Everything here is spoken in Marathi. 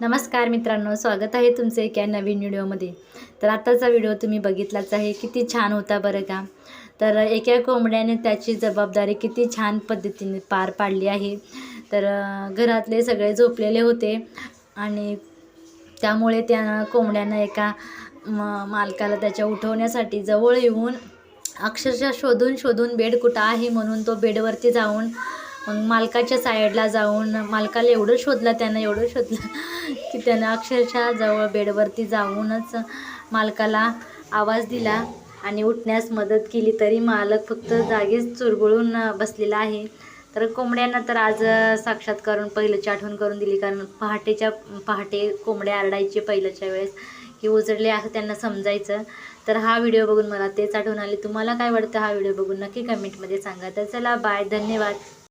नमस्कार मित्रांनो स्वागत आहे तुमचं एका नवीन व्हिडिओमध्ये. तर आताचा व्हिडिओ तुम्ही बघितलाच आहे किती छान होता बरं का? तर एका कोंबड्याने त्याची जबाबदारी किती छान पद्धतीने पार पाडली आहे. तर घरातले सगळे झोपलेले होते आणि त्यामुळे त्या कोंबड्यानं एका म मालकाला त्याच्या उठवण्यासाठी जवळ येऊन अक्षरशः शोधून शोधून बेड कुठं आहे म्हणून तो बेडवरती जाऊन मग मालकाच्या साईडला जाऊन मालकाला एवढं शोधलं त्यानं एवढं शोधलं की त्यानं अक्षरशः जवळ बेडवरती जाऊनच मालकाला आवाज दिला आणि उठण्यास मदत केली. तरी मालक फक्त जागीच चुरगुळून बसलेला आहे. तर कोंबड्यांना तर आज साक्षात करून पहिल्याची आठवण करून दिली. कारण पहाटेच्या पहाटे कोंबड्या आरडायचे पहिल्याच्या वेळेस की उजडले असं त्यांना समजायचं. तर हा व्हिडिओ बघून मला तेच आठवण आले. तुम्हाला काय वाटतं हा व्हिडिओ बघून? नक्की कमेंटमध्ये सांगा. तर चला बाय. धन्यवाद.